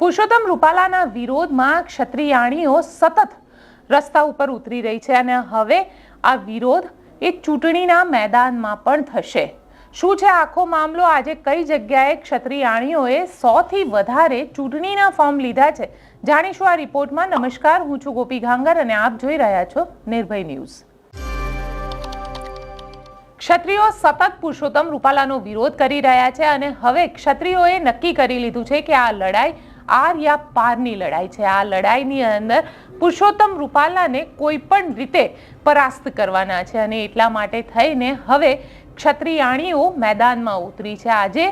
પુરુષોત્તમ રૂપાલાના વિરોધમાં ક્ષત્રિયાણીઓ સતત રસ્તા ઉપર ઉતરી રહી છે અને હવે આ વિરોધ એ ચૂંટણીના મેદાનમાં પણ થશે. શું છે આખો મામલો? આજે કઈ જગ્યાએ ક્ષત્રિયાણીઓએ સોથી વધારે ચૂંટણીના ફોર્મ લીધા છે? જાણીશું આ રિપોર્ટમાં. નમસ્કાર, હું છું ગોપી ઘાંગર અને આપ જોઈ રહ્યા છો નિર્ભય ન્યૂઝ. ક્ષત્રિયો સતત પુરુષોત્તમ રૂપાલાનો વિરોધ કરી રહ્યા છે અને હવે ક્ષત્રિયોએ નક્કી કરી લીધું છે કે આ લડાઈ આર યા પારની લડાઈ છે. આ લડાઈની અંદર પુરુષોત્તમ રૂપાલાને કોઈ પણ રીતે પરાસ્ત કરવાના છે અને એટલા માટે થઈને હવે ક્ષત્રિયાણીઓ મેદાનમાં ઉતરી છે. આજે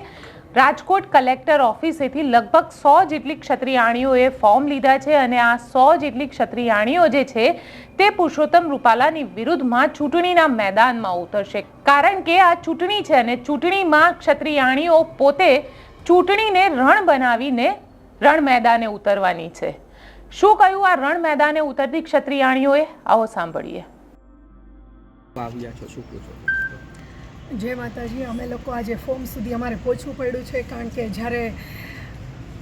રાજકોટ કલેક્ટર ઓફિસેથી લગભગ સો જેટલી ક્ષત્રિયાણીઓએ ફોર્મ લીધા છે અને આ સો જેટલી ક્ષત્રિયાણીઓ જે છે તે પુરુષોત્તમ રૂપાલાની વિરુદ્ધમાં ચૂંટણીના મેદાનમાં ઉતરશે. કારણ કે આ ચૂંટણી છે અને ચૂંટણીમાં ક્ષત્રિયાણીઓ પોતે ચૂંટણીને રણ બનાવીને રણ મેદાને ઉતરવાની છે. શું કહ્યું આ રણ મેદાને ઉતરતી ક્ષત્રિયાણીઓએ? આવો સાંભળીએ. જય માતાજી, અમે લોકો આજે ફોર્મ સુધી અમારે પહોંચવું પડ્યું છે, કારણ કે જ્યારે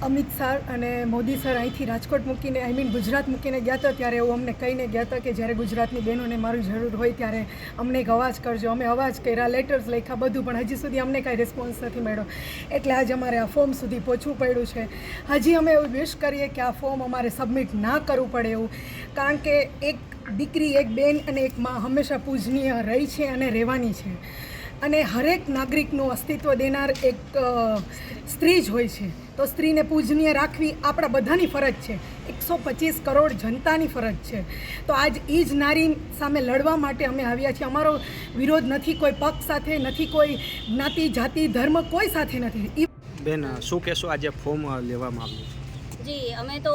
અમિત સર અને મોદી સર અહીંથી રાજકોટ મૂકીને આઈ મીન ગુજરાત મૂકીને ગયા હતા. ત્યારે એવું અમને કહીને ગયા હતા કે જ્યારે ગુજરાતની બહેનોને મારી જરૂર હોય ત્યારે અમને એક અવાજ કરજો. અમે અવાજ કર્યા લેટર્સ લખ્યા, બધું, પણ હજી સુધી અમને કાંઈ રિસ્પોન્સ નથી મળ્યો. એટલે આજે અમારે આ ફોર્મ સુધી પહોંચવું પડ્યું છે. હજી અમે એવું વિશ કરીએ કે આ ફોર્મ અમારે સબમિટ ના કરવું પડે એવું. કારણ કે એક દીકરી, એક બેન અને એક માં હંમેશા પૂજનીય રહી છે અને રહેવાની છે. અને હરેક નાગરિકનું અસ્તિત્વ દેનાર એક સ્ત્રી જ હોય છે. તો સ્ત્રીને પૂજનીય રાખવી આપણા બધાની ફરજ છે. એકસો પચીસ કરોડ જનતાની ફરજ છે. તો આજ એ જ નારી સામે લડવા માટે અમે આવ્યા છીએ. અમારો વિરોધ નથી કોઈ પક્ષ સાથે, નથી કોઈ જ્ઞાતિ, જાતિ, ધર્મ કોઈ સાથે નથી. બેન, શું કહેશો? આજે ફોર્મ લેવામાં આવ્યું છે. જી, અમે તો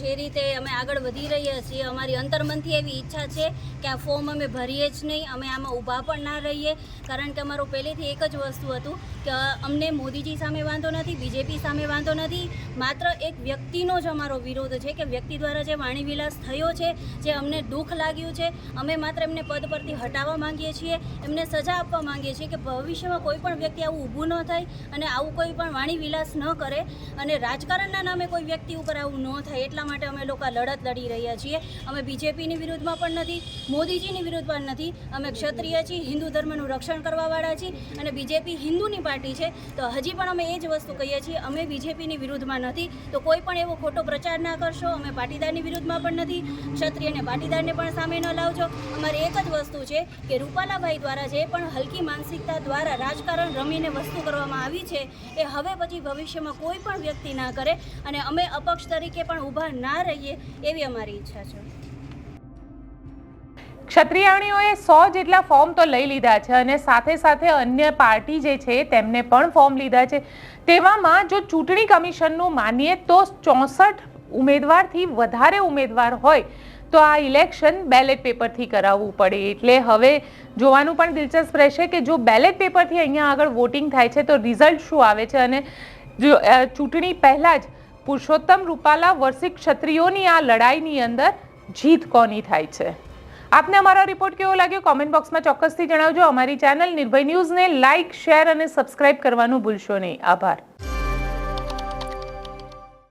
જે રીતે અમે આગળ વધી રહ્યા છીએ, અમારી અંતર્મનથી એવી ઈચ્છા છે કે આ ફોર્મ અમે ભરીએ જ નહીં, અમે આમાં ઊભા પણ ના રહીએ. કારણ કે અમારું પહેલેથી એક જ વસ્તુ હતું કે અમને મોદીજી સામે વાંધો નથી, બીજેપી સામે વાંધો નથી. માત્ર એક વ્યક્તિનો જ અમારો વિરોધ છે કે વ્યક્તિ દ્વારા જે વાણીવિલાસ થયો છે, જે અમને દુઃખ લાગ્યું છે, અમે માત્ર એમને પદ પરથી હટાવવા માંગીએ છીએ, એમને સજા આપવા માંગીએ છીએ કે ભવિષ્યમાં કોઈ પણ વ્યક્તિ આવું ઊભું ન થાય અને આવું કોઈ પણ વાણીવિલાસ ન કરે. અને રાજકારણના નામે કોઈ વ્યક્તિ ઉપર આવું ન થાય એટલા માટે અમે લોકો લડત લડી રહ્યા છીએ. અમે બીજેપીની વિરુદ્ધમાં પણ નથી, મોદીજીની વિરુદ્ધમાં નથી. અમે ક્ષત્રિય છીએ, હિન્દુ ધર્મનું રક્ષણ કરવાવાળા છીએ અને બીજેપી હિન્દુની પાર્ટી છે. તો હજી પણ અમે એ જ વસ્તુ કહીએ છીએ, અમે બીજેપીની વિરુદ્ધમાં નથી. તો કોઈ પણ એવો ખોટો પ્રચાર ના કરશો, અમે પાટીદારની વિરુદ્ધમાં પણ નથી. ક્ષત્રિયને પાટીદારને પણ સામે ન લાવજો. અમારી એક જ વસ્તુ છે કે રૂપાલાભાઈ દ્વારા જે પણ હલકી માનસિકતા દ્વારા રાજકારણ રમીને વસ્તુ કરવામાં આવી છે, એ હવે પછી ભવિષ્યમાં કોઈ પણ વ્યક્તિ ના કરે. અને અમે અપક્ષ તરીકે પણ ઊભા ના રહીએ એવી અમારી ઈચ્છા છે. ક્ષત્રિયાણીઓએ સો જેટલા ફોર્મ તો લઈ લીધા છે અને સાથે સાથે અન્ય પાર્ટી જે છે તેમને પણ ફોર્મ લીધા છે. તેવામાં જો ચૂંટણી કમિશનનું માનીએ તો ચોસઠ ઉમેદવારથી વધારે ઉમેદવાર હોય તો આ ઇલેક્શન બેલેટ પેપરથી કરાવવું પડે. એટલે હવે જોવાનું પણ દિલચસ્પ રહેશે કે જો બેલેટ પેપરથી અહીંયા આગળ વોટિંગ થાય છે તો રિઝલ્ટ શું આવે છે અને જો ચૂંટણી પહેલાં જ પુરુષોત્તમ રૂપાલા વર્ષિક ક્ષત્રિયોની આ લડાઈની અંદર જીત કોની થાય છે? આપને અમારો રિપોર્ટ કેવો લાગ્યો? કોમેન્ટ બોક્સમાં ચોક્કસથી જણાવજો. અમારી ચેનલ નિર્ભય ન્યૂઝને લાઇક શેર અને સબસ્ક્રાઇબ કરવાનું ભૂલશો નહીં. આભાર.